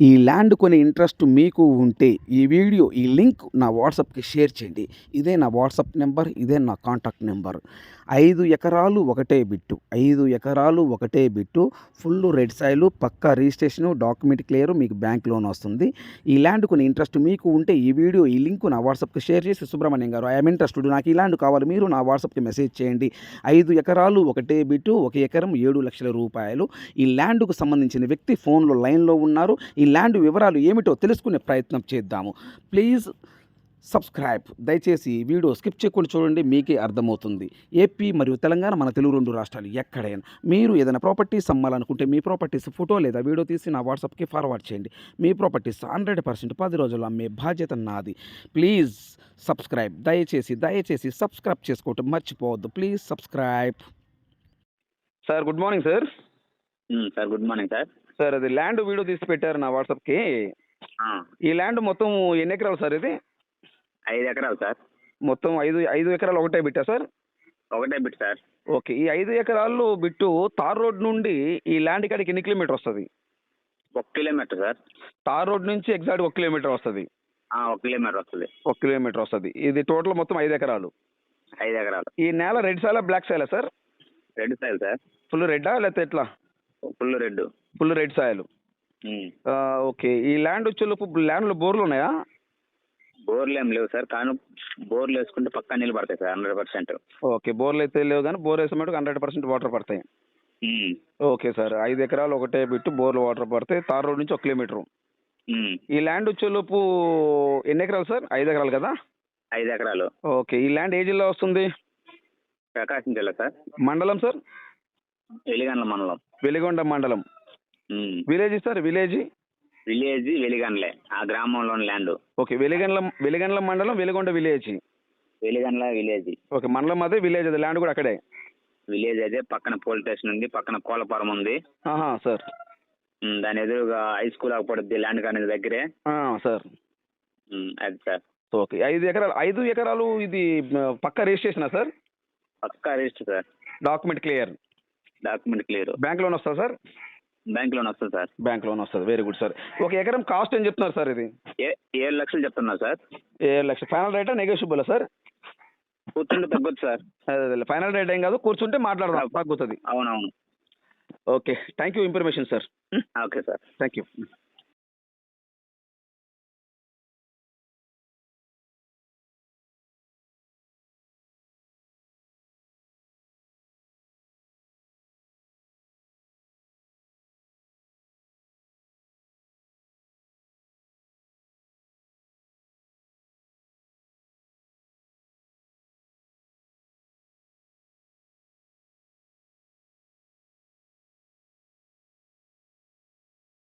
ఈ ల్యాండ్ కొనే ఇంట్రెస్ట్ మీకు ఉంటే ఈ వీడియో ఈ లింక్ నా వాట్సాప్కి షేర్ చేయండి. ఇదే నా వాట్సాప్ నెంబర్ ఇదే నా కాంటాక్ట్ నెంబర్. ఐదు ఎకరాలు ఒకటే బిట్టు. ఐదు ఎకరాలు ఒకటే బిట్టు. ఫుల్ రెడ్ సాయిలు పక్కా రిజిస్ట్రేషను డాక్యుమెంట్ క్లియర్ మీకు బ్యాంక్ లోన్ వస్తుంది. ఈ ల్యాండ్ కొన్ని ఇంట్రెస్ట్ మీకు ఉంటే ఈ వీడియో ఈ లింక్ నా వాట్సాప్కి షేర్ చేసి సుబ్రహ్మణ్యం గారు ఐఎమ్ ఇంట్రెస్టెడ్ నాకు ఈ ల్యాండ్ కావాలి మీరు నా వాట్సాప్కి మెసేజ్ చేయండి. ఐదు ఎకరాలు ఒకటే బిట్టు ఒక ఎకరం ఏడు లక్షల రూపాయలు. ఈ ల్యాండ్కు సంబంధించిన వ్యక్తి ఫోన్లో లైన్లో ఉన్నారు. ఈ ల్యాండ్ వివరాలు ఏమిటో తెలుసుకునే ప్రయత్నం చేద్దాము. Please subscribe. దయచేసి వీడియో స్కిప్ చేయకుండా చూడండి మీకే అర్థమవుతుంది. ఏపీ మరియు తెలంగాణ మన తెలుగు రెండు రాష్ట్రాలు ఎక్కడైనా. మీరు ఏదైనా ప్రాపర్టీస్ అమ్మాలనుకుంటే మీ ప్రాపర్టీస్ ఫోటో లేదా వీడియో తీసి నా వాట్సాప్కి ఫార్వర్డ్ చేయండి. మీ ప్రాపర్టీస్ హండ్రెడ్ పర్సెంట్ పది రోజుల్లో అమ్మే బాధ్యత నాది. Please subscribe. దయచేసి దయచేసి సబ్స్క్రైబ్ చేసుకోవటం మర్చిపోవద్దు. Please subscribe. Sir good morning sir. Sir good morning sir. Sir అది ల్యాండ్ వీడియో తీసి పెట్టారు నా వాట్సాప్కి. ఆ, ఈ ల్యాండ్ మొత్తం ఎన్ని ఎకరాలు సార్ ఇది? ఐదు ఎకరాలు సార్. మొత్తం ఐదు ఐదు ఎకరాలు ఒకటే బిట్టా సార్? ఒకటే బిట్ సార్. ఓకే ఈ ఐదు ఎకరాలు బిట్టు తార్ రోడ్ నుండి ఈ ల్యాండ్ కాడికి ఎన్ని కిలోమీటర్ వస్తుంది? ఒక కిలోమీటర్ సార్. తార్ రోడ్ నుంచి ఎగ్జాక్ట్ ఒక కిలోమీటర్ వస్తుంది. ఒక కిలోమీటర్ వస్తుంది. ఒక కిలోమీటర్ వస్తుంది. ఇది టోటల్ మొత్తం ఐదు ఎకరాలు. ఐదు ఎకరాలు. ఈ నేల రెడ్ సాయిలా black సాయిలా sir? Red soil sir. Full రెడ్డా లేకపోతే ఎట్లా? Full red full red soil. Okay. ఈ ల్యాండ్ వచ్చేలోపు ల్యాండ్లో బోర్లు ఉన్నాయా? బోర్లు ఏం లేవు సార్. కానీ బోర్లు వేసుకుంటే పక్కా నీళ్ళు పడతాయి సార్ హండ్రెడ్ పర్సెంట్. ఓకే బోర్లు అయితే లేవు కానీ బోర్ వేసే మటుకు హండ్రెడ్ పర్సెంట్ వాటర్ పడతాయి. ఓకే సార్ ఐదు ఎకరాలు ఒకటే బిట్టు బోర్లు వాటర్ పడతాయి. తార్ రోడ్ నుంచి ఒక కిలోమీటర్. ఈ ల్యాండ్ వచ్చేలోపు ఎన్ని ఎకరాలు సార్? ఐదు ఎకరాలు కదా? ఐదు ఎకరాలు. ఓకే ఈ ల్యాండ్ ఏ జిల్లా వస్తుంది? ప్రకాశం జిల్లా సార్. మండలం సార్? వెలిగండ్ల మండలం. వెలిగొండ మండలం. Village sir village? విలేజ్ వెలిగండ్లే ఆ గ్రామంలోని ల్యాండ్. ఓకే వెలిగండ్ల వెలిగండ్ల మండలం Veligonda village. Veligandla village. Okay మండలం అదే విలేజ్ అదే ల్యాండ్ కూడా అక్కడే? విలేజ్ అయితే పక్కన పోలీస్ స్టేషన్ ఉంది పక్కన కోలపురం ఉంది. ఆహా సార్. ఉమ్, దాని ఎదురుగా హై స్కూల్ పడుద్ది ల్యాండ్ కానీ దగ్గరే. ఆ, సార్. ఉమ్, అది సార్. ఓకే ఐదు ఎకరాలు ఐదు ఎకరాలు ఇది ఆ, పక్క రిజిస్ట్రేషనా సార్? పక్కా register sir. Document clear. Document clear. Bank loan వస్తుందా సార్? బ్యాంక్ లోన్ వస్తుంది సార్. బ్యాంక్ లోన్ వస్తుంది. వెరీ గుడ్ సార్ ఒక ఎకరం కాస్ట్ అని చెప్తున్నారు సార్ ఇది? ఏ ఏడు లక్షలు చెప్తున్నా సార్. ఏడు లక్షలు. ఫైనల్ రేటా నెగోషియబుల్ సార్ కూర్చుంటే తగ్గొచ్చు సార్. అదే ఫైనల్ రేట్ ఏం కాదు కూర్చుంటే మాట్లాడదాం. తగ్గుతుంది. అవునవును. Okay thank you information sir okay sir. Thank you